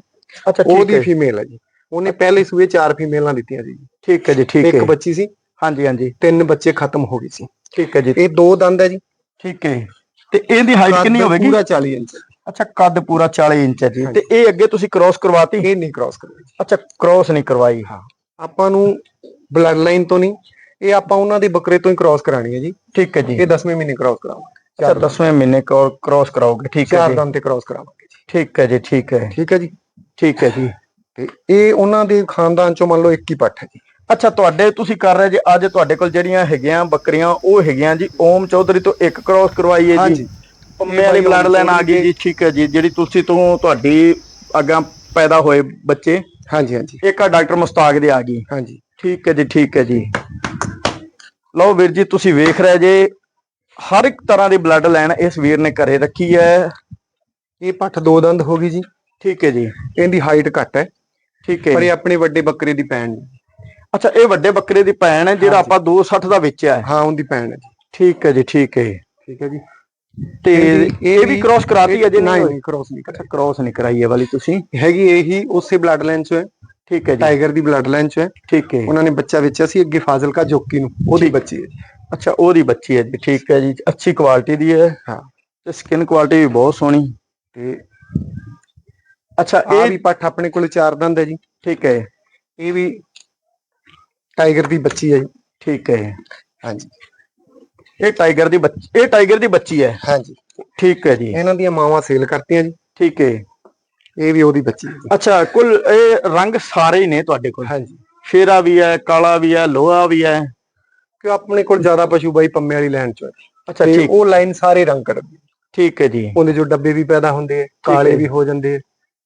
ਅੱਛਾ ਠੀਕ ਉਹਦੀ ਹੈ ਫੀਮੇਲ ਹੈ ਜੀ। ਉਹਨੇ ਪਹਿਲੇ ਸੂਏ ਚਾਰ ਫੀਮੇਲਾਂ ਦਿੱਤੀਆਂ ਜੀ। ਠੀਕ ਹੈ ਜੀ ਠੀਕ ਇੱਕ ਹੈ। ਬੱਚੀ ਸੀ ਹਾਂਜੀ ਹਾਂਜੀ। ਤਿੰਨ ਬੱਚੇ ਖਤਮ ਹੋ ਗਏ ਸੀ। ਠੀਕ ਹੈ ਜੀ। ਇਹ ਦੋ ਦੰਦ ਹੈ ਜੀ। ਠੀਕ ਹੈ। ਤੇ ਇਹਦੀ ਹਾਈਟ ਕਿੰਨੀ ਹੋਵੇਗੀ? ਪੂਰਾ 40 ਇੰਚ। ਅੱਛਾ ਕੱਦ ਪੂਰਾ 40 ਇੰਚ ਹੈ ਜੀ। ਤੇ ਇਹ ਅੱਗੇ ਤੁਸੀਂ ਕ੍ਰੋਸ ਕਰਵਾਤੀ? ਇਹ ਨਹੀਂ ਕ੍ਰਾਸ ਕਰਦਾ ਜੀ। ਅੱਛਾ ਕ੍ਰੋਸ ਨਹੀਂ ਕਰਵਾਈ ਆਪਾਂ ਨੂੰ ਬਲੱਡ ਲਾਈਨ ਤੋਂ ਨਹੀਂ ਇਹ ਆਪਾਂ ਉਹਨਾਂ ਦੇ ਬੱਕਰੇ ਤੋਂ ਹੀ ਕ੍ਰਾਸ ਕਰਾਣੀ ਹੈ ਜੀ। ਠੀਕ ਹੈ ਜੀ। ਇਹ 10ਵੇਂ ਮਹੀਨੇ ਕ੍ਰਾਸ ਕਰਾਵਾਂਗੇ। ਅੱਛਾ 10ਵੇਂ ਮਹੀਨੇ ਕ੍ਰੋਸ ਕਰਾਓਗੇ ਠੀਕ ਹੈ ਚਾਰ ਜੀ। ਦੰਦ ਤੇ ਕ੍ਰਾਸ ਕਰਾਵਾਂਗੇ ਜੀ। ਠੀਕ ਹੈ ਜੀ ਠੀਕ ਹੈ। ਠੀਕ ਹੈ ਜੀ। ਠੀਕ ਹੈ ਜੀ। ਤੇ ਇਹ ਉਹਨਾਂ ਦੇ ਖਾਨਦਾਨ ਚੋਂ ਮੰਨ ਲਓ ਇੱਕ ਹੀ ਪੱਠ ਹੈ ਜੀ। ਅੱਛਾ ਤੁਹਾਡੇ ਤੁਸੀਂ ਕਰ ਰਹੇ ਜੀ ਅੱਜ ਤੁਹਾਡੇ ਕੋਲ ਜਿਹੜੀਆਂ ਹੈਗੀਆਂ ਬੱਕਰੀਆਂ ਉਹ ਹੈਗੀਆਂ ਜੀ ਓਮ ਚੌਧਰੀ ਤੋਂ ਇੱਕ ਕ੍ਰੋਸ ਕਰਵਾਈ ਹੈ ਜੀ ਪੰਮੇ ਵਾਲੀ ਬਲੱਡ ਲਾਈਨ ਆ ਗਈ ਜੀ ਠੀਕ ਹੈ ਜੀ ਜਿਹੜੀ ਤੁਸੀਂ ਤੋਂ ਤੁਹਾਡੀ ਅੱਗਾ ਪੈਦਾ ਹੋਏ ਬੱਚੇ। ਹਾਂਜੀ ਹਾਂਜੀ। ਇੱਕ ਆ ਡਾਕਟਰ ਮੁਸਤਾਕ ਦੇ ਆ ਗਈ। ਹਾਂਜੀ। ਠੀਕ ਹੈ ਜੀ ਠੀਕ ਹੈ ਜੀ। ਲਓ ਵੀਰ ਜੀ ਤੁਸੀਂ ਵੇਖ ਰਹੇ ਜੇ ਹਰ ਇੱਕ ਤਰ੍ਹਾਂ ਦੀ ਬਲੱਡ ਲਾਈਨ ਇਸ ਵੀਰ ਨੇ ਘਰੇ ਰੱਖੀ ਹੈ। ਇਹ ਪੱਠ ਦੋ ਦੰਦ ਹੋ ਗਈ ਜੀ। ਠੀਕ ਹੈ ਜੀ। ਇਹਦੀ ਹਾਈਟ ਘੱਟ ਹੈ। ਠੀਕ ਹੈ ਪਰ ਇਹ ਆਪਣੇ ਵੱਡੇ ਬੱਕਰੇ ਦੀ ਭੈਣ ਹੈ ਅੱਛਾ ਇਹ ਵੱਡੇ ਬੱਕਰੇ ਦੀ ਭੈਣ ਹੈ ਜਿਹੜਾ ਆਪਾਂ 260 ਦਾ ਵੇਚਿਆ ਹੈ। ਹਾਂ ਉਹਦੀ ਭੈਣ ਹੈ ਠੀਕ ਹੈ ਜੀ ਠੀਕ ਹੈ। ਠੀਕ ਹੈ ਜੀ। ਤੇ ਇਹ ਵੀ ਕ੍ਰਾਸ ਕਰਾਤੀ ਹੈ ਜੀ ਨਹੀਂ ਨਹੀਂ ਨਹੀਂ ਕ੍ਰੋਸ ਨਹੀਂ ਅੱਛਾ ਕ੍ਰਾਸ ਨਹੀਂ ਕਰਾਈ ਹੈ ਵਾਲੀ ਤੁਸੀਂ? ਹੈਗੀ ਇਹੀ ਉਸੇ ਬਲੱਡ ਲਾਈਨ ਚ ਹੈ। ਠੀਕ ਹੈ ਜੀ। ਟਾਈਗਰ ਦੀ ਬਲੱਡ ਲਾਈਨ ਚ ਹੈ। ਠੀਕ ਹੈ। ਉਹਨਾਂ ਨੇ ਬੱਚਾ ਵੇਚਿਆ ਸੀ ਅੱਗੇ ਫਾਜ਼ਿਲਕਾ ਜੋਕੀ ਨੂੰ। ਉਹਦੀ ਬੱਚੀ ਹੈ ਅੱਛਾ ਉਹਦੀ ਬੱਚੀ ਹੈ ਜੀ ਠੀਕ ਹੈ ਜੀ ਅੱਛੀ ਕੁਆਲਿਟੀ ਦੀ ਹੈ। ਹਾਂ। ਤੇ ਸਕਿਨ ਕੁਆਲਿਟੀ ਵੀ ਬਹੁਤ ਸੋਹਣੀ। ਤੇ ਅੱਛਾ ਇਹ ਵੀ ਪੱਠ ਆਪਣੇ ਕੋਲ ਚਾਰ ਦੰਦ ਹੈ ਜੀ। ਠੀਕ ਹੈ। ਇਹ ਵੀ ਟਾਈਗਰ ਦੀ ਬੱਚੀ ਹੈ ਜੀ। ਠੀਕ ਹੈ। ਹਾਂਜੀ। ਇਹ ਟਾਈਗਰ ਦੀ ਬੱਚੀ ਇਹ ਟਾਈਗਰ ਦੀ ਬੱਚੀ ਹੈ। ਹਾਂਜੀ। ਠੀਕ ਹੈ ਜੀ। ਇਹਨਾਂ ਦੀਆਂ ਮਾਵਾਂ ਸੇਲ ਕਰਤੀਆਂ ਜੀ। ਠੀਕ ਹੈ। ਇਹ ਵੀ ਉਹਦੀ ਬੱਚੀ ਹੈ ਅੱਛਾ ਕੁੱਲ ਇਹ ਰੰਗ ਸਾਰੇ ਹੀ ਨੇ ਤੁਹਾਡੇ ਕੋਲ। ਹਾਂਜੀ। ਸ਼ੇਰਾ ਵੀ ਹੈ ਕਾਲਾ ਵੀ ਹੈ ਲੋਹਾ ਵੀ ਹੈ। ਕਿ ਆਪਣੇ ਕੋਲ ਜ਼ਿਆਦਾ ਪਸ਼ੂ ਬਾਈ ਪੰਮੇ ਵਾਲੀ ਲਾਈਨ ਚ ਹੈ। ਅੱਛਾ ਤੇ ਠੀਕ। ਉਹ ਲਾਈਨ ਸਾਰੇ ਰੰਗ ਕਰਦੀ ਠੀਕ ਹੈ ਜੀ। ਉਹਦੇ ਜੋ ਡੱਬੇ ਵੀ ਪੈਦਾ ਹੁੰਦੇ ਆ ਕਾਲੇ ਵੀ ਹੋ ਜਾਂਦੇ ਆ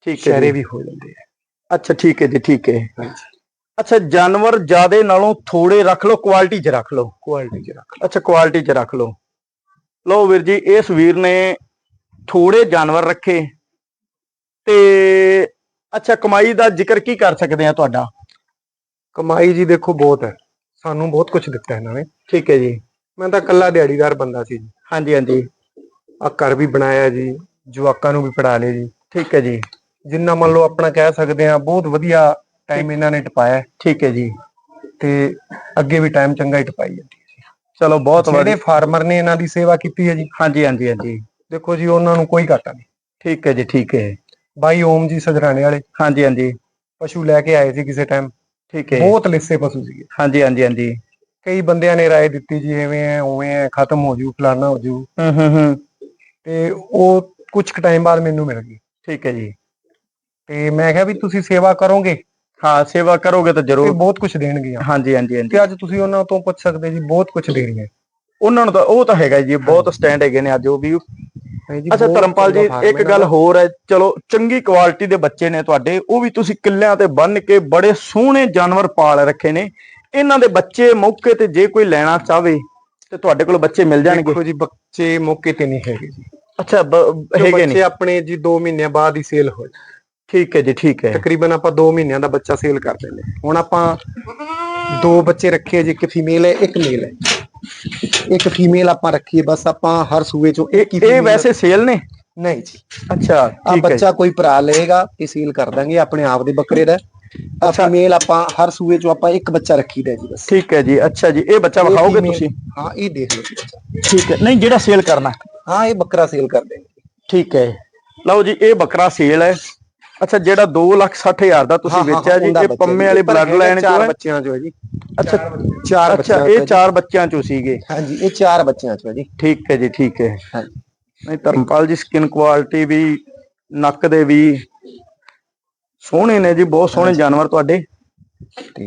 ਠੀਕ ਹੈ ਸ਼ਹਿਰੇ ਜੀ। ਵੀ ਹੋ ਜਾਂਦੇ ਆ ਅੱਛਾ ਠੀਕ ਹੈ ਜੀ ਠੀਕ ਹੈ। ਹਾਂਜੀ। ਅੱਛਾ ਜਾਨਵਰ ਜਿਆਦੇ ਨਾਲੋਂ ਥੋੜੇ ਰੱਖ ਲਓ ਕੁਆਲਿਟੀ 'ਚ ਰੱਖ ਲਓ। ਕੁਆਲਿਟੀ ਚ ਰੱਖ ਅੱਛਾ ਕੁਆਲਿਟੀ 'ਚ ਰੱਖ ਲਓ। ਲਓ ਵੀਰ ਜੀ ਇਸ ਵੀਰ ਨੇ ਥੋੜੇ ਜਾਨਵਰ ਰੱਖੇ। ਤੇ ਅੱਛਾ ਕਮਾਈ ਦਾ ਜ਼ਿਕਰ ਕੀ ਕਰ ਸਕਦੇ ਆ ਤੁਹਾਡਾ? ਕਮਾਈ ਜੀ ਦੇਖੋ ਬਹੁਤ ਹੈ। ਸਾਨੂੰ ਬਹੁਤ ਕੁਝ ਦਿੱਤਾ ਇਹਨਾਂ ਨੇ। ਠੀਕ ਹੈ ਜੀ। ਮੈਂ ਤਾਂ ਇਕੱਲਾ ਦਿਹਾੜੀਦਾਰ ਬੰਦਾ ਸੀ ਜੀ। ਹਾਂਜੀ ਹਾਂਜੀ। ਆ ਘਰ ਵੀ ਬਣਾਇਆ ਜੀ ਜਵਾਕਾਂ ਨੂੰ ਵੀ ਪੜਾ ਲਏ ਜੀ। ਠੀਕ ਹੈ ਜੀ। ਜਿੰਨਾ ਮੰਨ ਲਓ ਆਪਣਾ ਕਹਿ ਸਕਦੇ ਆ ਬਹੁਤ ਵਧੀਆ ਟਾਈਮ ਇਹਨਾਂ ਨੇ ਟਪਾਇਆ। ਠੀਕ ਹੈ ਜੀ। ਤੇ ਅੱਗੇ ਵੀ ਟਾਈਮ ਚੰਗਾ ਹੀ ਟਪਾਈ ਜਾਂਦੀ ਹੈ ਚਲੋ ਬਹੁਤ ਜਿਹੜੇ ਵਧੀਆ। ਫਾਰਮਰ ਨੇ ਇਹਨਾਂ ਦੀ ਸੇਵਾ ਕੀਤੀ ਹੈ ਜੀ। ਹਾਂਜੀ ਹਾਂਜੀ ਹਾਂਜੀ। ਦੇਖੋ ਜੀ ਉਹਨਾਂ ਨੂੰ ਕੋਈ ਘਾਟਾ ਨਹੀਂ। ਠੀਕ ਹੈ ਜੀ ਠੀਕ ਹੈ। ਬਾਈ ਓਮ ਜੀ ਸਜਰਾਣੇ ਵਾਲੇ। ਹਾਂਜੀ ਹਾਂਜੀ। ਪਸ਼ੂ ਲੈ ਕੇ ਆਏ ਸੀ ਕਿਸੇ ਟਾਈਮ ਠੀਕ ਹੈ ਬਹੁਤ ਲਿੱਸੇ ਪਸ਼ੂ ਸੀਗੇ। ਹਾਂਜੀ ਹਾਂਜੀ ਹਾਂਜੀ। ਕਈ ਬੰਦਿਆਂ ਨੇ ਰਾਏ ਦਿੱਤੀ ਜੀ ਐਵੇਂ ਐ ਉਵੇਂ ਐ ਖਤਮ ਹੋ ਜੂ ਫਲਾਨਾ ਹੋ ਜੂ। ਹੂੰ ਹੂੰ ਹੂੰ। ਤੇ ਉਹ ਕੁਝ ਕੁ ਟਾਈਮ ਬਾਅਦ ਮੈਨੂੰ ਮਿਲ ਗਈ। ਠੀਕ ਹੈ ਜੀ। ਤੇ ਮੈਂ ਕਿਹਾ ਵੀ ਤੁਸੀਂ ਸੇਵਾ ਕਰੋਗੇ? ਹਾਂ ਸੇਵਾ ਕਰੋਗੇ ਤਾਂ ਤੇ ਜ਼ਰੂਰ ਬਹੁਤ ਕੁਝ ਦੇਣਗੇ ਹਾਂਜੀ ਹਾਂਜੀ ਹਾਂਜੀ। ਤੇ ਅੱਜ ਤੁਸੀਂ ਉਹਨਾਂ ਤੋਂ ਪੁੱਛ ਸਕਦੇ ਜੀ ਬਹੁਤ ਕੁਝ ਦੇਣਗੇ ਉਹਨਾਂ ਨੂੰ ਤਾਂ ਉਹ ਤਾਂ ਹੈਗਾ ਜੀ ਬਹੁਤ ਸਟੈਂਡ ਹੈਗੇ ਨੇ ਅੱਜ ਉਹ ਵੀ ਅੱਛਾ ਧਰਮਪਾਲ ਜੀ ਇੱਕ ਗੱਲ। ਹੋਰ ਹੈ ਚਲੋ ਚੰਗੀ ਕੁਆਲਿਟੀ ਦੇ ਬੱਚੇ ਨੇ ਤੁਹਾਡੇ ਉਹ ਵੀ ਤੁਸੀਂ ਕਿੱਲਿਆਂ ਤੇ ਬੰਨ ਕੇ ਬੜੇ ਸੋਹਣੇ ਜਾਨਵਰ ਪਾਲ ਰੱਖੇ ਨੇ। ਇਹਨਾਂ ਦੇ ਬੱਚੇ ਮੌਕੇ ਤੇ ਜੇ ਕੋਈ ਲੈਣਾ ਚਾਹਵੇ ਤੇ ਤੁਹਾਡੇ ਕੋਲ ਬੱਚੇ ਮਿਲ ਜਾਣਗੇ। ਦੇਖੋ ਜੀ ਬੱਚੇ ਮੌਕੇ ਤੇ ਨਹੀਂ ਹੈਗੇ ਜੀ। ਅੱਛਾ ਹੈਗੇ ਬੱਚੇ ਨੇ ਆਪਣੇ ਜੀ 2 ਮਹੀਨਿਆਂ ਬਾਅਦ ਹੀ ਸੇਲ ਹੋ ਜਾਂਦੇ ਠੀਕ ਹੈ ਜੀ ਠੀਕ ਹੈ। ਤਕਰੀਬਨ ਆਪਾਂ 2 ਮਹੀਨਿਆਂ ਦਾ ਬੱਚਾ ਸੇਲ ਕਰ ਦਿੰਦੇ। ਹੁਣ ਆਪਾਂ ਦੋ ਬੱਚੇ ਰੱਖੇ ਜੀ ਇੱਕ ਫੀਮੇਲ ਹੈ ਇੱਕ ਮੇਲ ਹੈ। ਇੱਕ ਫੀਮੇਲ ਆਪਾਂ ਰੱਖੀ ਹੈ ਬਸ ਆਪਾਂ ਹਰ ਸੂਏ ਚੋਂ ਇੱਕ ਹੀ ਇਹ female- ਵੈਸੇ ਸੇਲ ਨੇ? ਨਹੀਂ ਜੀ। ਅੱਛਾ ਆ ਠੀਕ ਹੈ ਬੱਚਾ ਕੋਈ ਭਰਾ ਲਏਗਾ ਤੇ ਸੀਲ ਕਰ ਦਾਂਗੇ ਆਪਣੇ ਆਪ ਦੇ ਬੱਕਰੇ ਦਾ। ਆ ਫੀਮੇਲ ਆਪਾਂ ਹਰ ਸੂਏ ਚੋਂ ਆਪਾਂ ਇੱਕ ਬੱਚਾ ਰੱਖੀਦਾ ਜੀ ਬਸ। ਠੀਕ ਹੈ ਜੀ ਅੱਛਾ ਜੀ ਇਹ ਬੱਚਾ ਇਹ ਵਿਖਾਓਗੇ female- ਤੁਸੀਂ? ਹਾਂ ਇਹ ਦੇਖ ਲਓ ਜੀ ਬੱਚਾ। ਠੀਕ ਹੈ ਨਹੀਂ ਜਿਹੜਾ ਸੇਲ ਕਰਨਾ। ਹਾਂ ਇਹ ਬੱਕਰਾ ਸੇਲ ਕਰ ਦੇਂਗੇ ਠੀਕ ਹੈ। ਲਓ ਜੀ ਇਹ ਬੱਕਰਾ ਸੇਲ ਹੈ। ਅੱਛਾ ਜਿਹੜਾ 2 ਲੱਖ 60 ਹਜ਼ਾਰ ਦਾ ਤੁਸੀਂ ਵੇਚਿਆ ਜੀ ਇਹ ਪੰਮੇ। ਵਾਲੇ ਬਲੱਡ ਲਾਈਨ ਚਾਰ ਚੋਂ ਹੈ? ਬੱਚਿਆਂ ਚੋਂ ਹੈ ਜੀ। ਅੱਛਾ ਚਾਰ ਅੱਛਾ ਬੱਚਿਆਂ ਇਹ ਚਾਰ ਬੱਚਿਆਂ ਚੋਂ ਸੀਗੇ? ਹਾਂਜੀ ਇਹ ਚਾਰ ਬੱਚਿਆਂ ਚੋਂ ਹੈ ਜੀ। ਠੀਕ ਹੈ ਜੀ ਠੀਕ ਹੈ। ਹਾਂਜੀ ਨਹੀਂ ਧਰਮਪਾਲ ਜੀ ਸਕਿਨ ਕੁਆਲਿਟੀ ਵੀ ਨੱਕ ਦੇ ਵੀ ਸੋਹਣੇ ਨੇ ਜੀ ਬਹੁਤ ਸੋਹਣੇ ਜਾਨਵਰ ਤੁਹਾਡੇ। ਤੇ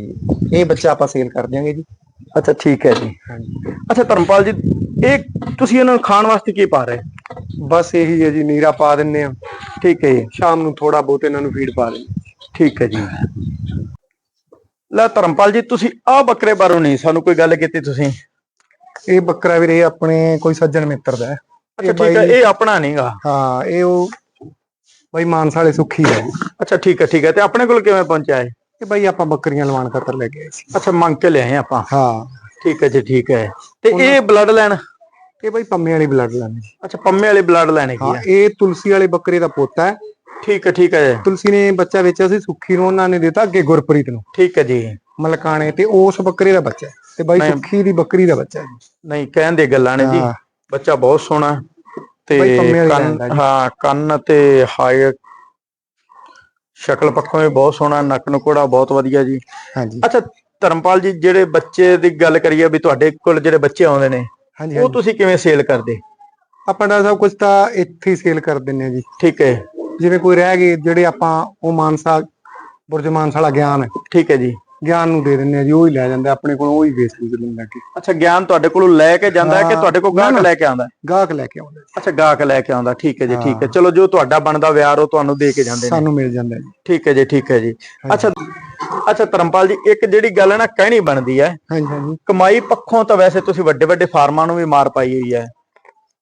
ਇਹ ਬੱਚਾ ਆਪਾਂ ਸੇਲ ਕਰ ਦਿਆਂਗੇ ਜੀ। ਅੱਛਾ ਠੀਕ ਹੈ ਜੀ। ਹਾਂਜੀ। ਅੱਛਾ ਧਰਮਪਾਲ ਜੀ ਇਹ ਤੁਸੀਂ ਇਹਨਾਂ ਨੂੰ ਖਾਣ ਵਾਸਤੇ ਕੀ ਪਾ ਰਹੇ? ਬਸ ਇਹੀ ਹੈ ਜੀ ਨੀਰਾ ਪਾ ਦਿੰਨੇ ਆ ਠੀਕ ਹੈ ਜੀ ਸ਼ਾਮ ਨੂੰ ਥੋੜਾ ਬਹੁਤ ਇਹਨਾਂ ਨੂੰ ਫੀਡ ਪਾ ਦਿੰਦੇ ਠੀਕ ਹੈ ਜੀ। ਲੈ ਧਰਮਪਾਲ ਜੀ ਤੁਸੀਂ ਆ ਬੱਕਰੇ ਬਾਰੇ ਨਹੀਂ ਸਾਨੂੰ ਕੋਈ ਗੱਲ ਕੀਤੀ ਤੁਸੀਂ? ਇਹ ਬੱਕਰਾ ਵੀਰੇ ਆਪਣੇ ਕੋਈ ਸੱਜਣ ਮਿੱਤਰ ਦਾ ਹੈ। ਅੱਛਾ ਠੀਕ ਹੈ ਇਹ ਆਪਣਾ ਨਹੀਂਗਾ? ਹਾਂ ਇਹ ਉਹ ਬਾਈ ਮਾਨਸਾ ਵਾਲੇ ਸੁੱਖੀ ਹੈ। ਅੱਛਾ ਠੀਕ ਹੈ ਠੀਕ ਹੈ। ਤੇ ਆਪਣੇ ਕੋਲ ਕਿਵੇਂ ਪਹੁੰਚਿਆ ਹੈ ਇਹ ਬਾਈ ਆਪਾਂ ਬੱਕਰੀਆਂ ਲਵਾਉਣ ਖਾਤਰ ਲੈ ਕੇ ਆਏ ਸੀ। ਅੱਛਾ ਮੰਗ ਕੇ ਲਿਆਏ ਆਪਾਂ? ਹਾਂ। ਠੀਕ ਹੈ ਜੀ ਠੀਕ ਹੈ। ਤੇ ਇਹ ਬਲੱਡ ਲਾਈਨ ਇਹ ਬਾਈ ਪੰਮੇ ਵਾਲੀ ਬਲੱਡ ਲਾਈਨ ਹੈ ਅੱਛਾ ਪੰਮੇ ਵਾਲੀ ਬਲੱਡ ਲਾਈਨ ਹੈਗੀ ਹਾਂ ਆ? ਇਹ ਤੁਲਸੀ ਵਾਲੇ ਬੱਕਰੇ ਦਾ ਪੋਤਾ ਹੈ। ਠੀਕ ਹੈ ਠੀਕ ਹੈ ਤੁਲਸੀ ਨੇ ਬੱਚਾ ਵੇਚਿਆ ਸੀ ਸੁੱਖੀ ਨੂੰ ਉਹਨਾਂ ਨੇ ਦਿੱਤਾ ਅੱਗੇ ਗੁਰਪ੍ਰੀਤ ਨੂੰ। ਠੀਕ ਹੈ ਜੀ। ਮਲਕਾਣੇ ਤੇ ਉਸ ਬੱਕਰੇ ਦਾ ਬੱਚਾ ਹੈ। ਤੇ ਬਾਈ ਨਹੀਂ। ਸੁੱਖੀ ਦੀ ਬੱਕਰੀ ਦਾ ਬੱਚਾ ਹੈ ਜੀ। ਨਹੀਂ ਕਹਿਣ ਦੇ ਗੱਲਾਂ ਨੇ ਜੀ। ਹਾਂ। ਬੱਚਾ ਬਹੁਤ ਸੋਹਣਾ ਤੇ ਬਾਈ ਪੰਮੇ ਵਾਲੀ ਕੰਨ ਜੀ। ਹਾਂ ਕੰਨ ਤੇ ਹਾਈਟ ਸ਼ਕਲ ਪੱਖੋਂ ਵੀ ਬਹੁਤ ਸੋਹਣਾ ਨੱਕ ਨੁਕੜਾ ਬਹੁਤ ਵਧੀਆ ਜੀ। ਹਾਂਜੀ। ਅੱਛਾ ਧਰਮਪਾਲ ਜੀ ਜਿਹੜੇ ਬੱਚੇ ਦੀ ਗੱਲ ਕਰੀਏ ਵੀ ਤੁਹਾਡੇ ਕੋਲ ਜਿਹੜੇ ਬੱਚੇ ਆਉਂਦੇ ਨੇ ਹਾਂਜੀ ਉਹ। ਤੁਸੀਂ ਕਿਵੇਂ ਸੇਲ ਕਰਦੇ? ਆਪਾਂ ਦਾ ਸਭ ਕੁਝ ਤਾਂ ਇੱਥੇ ਹੀ ਸੇਲ ਕਰ ਦਿੰਨੇ ਆ ਜੀ। ਠੀਕ ਹੈ। ਜਿਵੇਂ ਕੋਈ ਰਹਿ ਗਏ ਜਿਹੜੇ ਆਪਾਂ ਉਹ ਮਾਨਸਾ ਬੁਰਜ ਮਾਨਸਾ ਵਾਲਾ ਗਿਆਨ ਹੈ। ਠੀਕ ਹੈ ਜੀ। ਗਿਆਨ ਨੂੰ ਦੇ ਦਿੰਨੇ ਆ ਜੀ ਉਹ ਹੀ ਲੈ ਜਾਂਦੇ ਆਪਣੇ ਕੋਲ ਉਹ ਹੀ ਵੇਚ ਲਈ ਲੈਂਦਾ ਕਿ ਅੱਛਾ ਗਿਆਨ ਤੁਹਾਡੇ ਕੋਲੋਂ ਲੈ ਕੇ ਜਾਂਦਾ ਹੈ ਕਿ ਤੁਹਾਡੇ ਕੋਲ ਨਾ, ਗਾਹਕ ਨਾ। ਲੈ ਕੇ ਆਉਂਦਾ ਹੈ? ਗਾਹਕ ਲੈ ਕੇ ਆਉਂਦੇ। ਅੱਛਾ ਗਾਹਕ ਲੈ ਕੇ ਆਉਂਦਾ ਠੀਕ ਹੈ ਜੀ ਠੀਕ ਹੈ। ਹਾਂ। ਚਲੋ ਜੋ ਤੁਹਾਡਾ ਬਣਦਾ ਵਿਆਰ ਉਹ ਤੁਹਾਨੂੰ ਦੇ ਕੇ ਜਾਂਦੇ ਨੇ। ਸਾਨੂੰ ਮਿਲ ਜਾਂਦਾ ਜੀ। ਠੀਕ ਹੈ ਜੀ ਠੀਕ ਹੈ ਜੀ। ਅੱਛਾ ਅੱਛਾ ਧਰਮਪਾਲ ਜੀ ਇੱਕ ਜਿਹੜੀ ਗੱਲ ਹੈ ਨਾ ਕਹਿਣੀ ਬਣਦੀ ਹੈ। ਹਾਂਜੀ ਹਾਂਜੀ। ਕਮਾਈ ਪੱਖੋਂ ਤਾਂ ਵੈਸੇ ਤੁਸੀਂ ਵੱਡੇ ਵੱਡੇ ਫਾਰਮਾਂ ਨੂੰ ਵੀ ਮਾਰ ਪਾਈ ਹੋਈ ਹੈ।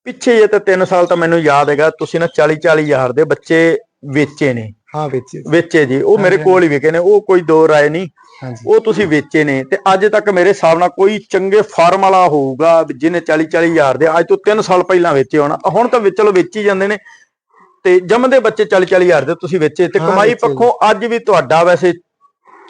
ਪਿੱਛੇ ਜੇ ਤੇ 3 ਸਾਲ ਤਾਂ ਮੈਨੂੰ ਯਾਦ ਹੈਗਾ ਤੁਸੀਂ ਨਾ 40 40 ਹਜ਼ਾਰ ਦੇ ਬੱਚੇ ਵੇਚੇ ਨੇ। ਹਾਂ ਵਿੱਚ ਵੇਚੇ ਜੀ ਉਹ ਮੇਰੇ ਕੋਲ ਹੀ ਵਿਕੇ ਨੇ ਉਹ ਕੋਈ ਦੋ ਰਾਏ ਨਹੀਂ। ਉਹ ਤੁਸੀਂ ਵੇਚੇ ਨੇ ਤੇ ਅੱਜ ਤੱਕ ਮੇਰੇ ਹਿਸਾਬ ਨਾਲ ਕੋਈ ਚੰਗੇ ਫਾਰਮ ਵਾਲਾ ਹੋਊਗਾ ਜਿਹਨੇ 40 40 ਹਜ਼ਾਰ ਦੇ ਅੱਜ ਤੋਂ 3 ਸਾਲ ਪਹਿਲਾਂ ਵੇਚੇ ਹੋਣਾ। ਹੁਣ ਤਾਂ ਚਲੋ ਵੇਚ ਹੀ ਜਾਂਦੇ ਨੇ। ਤੇ ਜੰਮਦੇ ਬੱਚੇ 40 40 ਹਜ਼ਾਰ ਦੇ ਤੁਸੀਂ ਵੇਚੇ ਤੇ ਕਮਾਈ। ਪੱਖੋਂ ਅੱਜ ਵੀ ਤੁਹਾਡਾ ਵੈਸੇ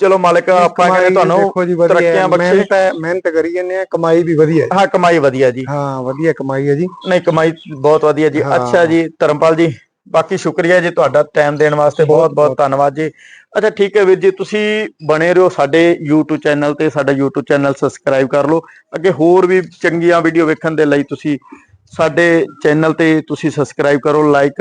ਚਲੋ ਮਾਲਕ ਆਪਾਂ ਕਹਿੰਦੇ ਤੁਹਾਨੂੰ ਤਰੱਕੀਆਂ ਬਖਸ਼ੇ। ਮਿਹਨਤ ਹੈ ਮਿਹਨਤ ਕਰੀ ਜਾਂਦੇ ਆ ਕਮਾਈ ਵੀ ਵਧੀਆ ਹੈ। ਹਾਂ ਕਮਾਈ ਵਧੀਆ ਜੀ। ਹਾਂ ਵਧੀਆ ਕਮਾਈ ਹੈ ਜੀ। ਨਹੀਂ ਕਮਾਈ ਬਹੁਤ ਵਧੀਆ ਜੀ। ਅੱਛਾ ਜੀ ਧਰਮਪਾਲ ਜੀ ਬਾਕੀ ਸ਼ੁਕਰੀਆ ਜੀ ਤੁਹਾਡਾ ਟਾਈਮ ਦੇਣ ਵਾਸਤੇ। ਬਹੁਤ- ਬਹੁਤ ਬਹੁਤ। ਬਹੁਤ। ਧੰਨਵਾਦ ਜੀ। ਅੱਛਾ ਠੀਕ ਹੈ ਵੀਰ ਜੀ ਤੁਸੀਂ ਬਣੇ ਰਹੋ ਸਾਡੇ YouTube ਚੈਨਲ ਤੇ ਸਾਡਾ YouTube ਚੈਨਲ ਸਬਸਕ੍ਰਾਈਬ ਕਰ ਲਓ। ਅੱਗੇ ਹੋਰ ਵੀ ਚੰਗੀਆਂ ਵੀਡੀਓ ਵੇਖਣ ਦੇ ਲਈ ਤੁਸੀਂ ਸਾਡੇ ਚੈਨਲ ਤੇ ਤੁਸੀਂ ਸਬਸਕ੍ਰਾਈਬ ਕਰੋ ਲਾਈਕ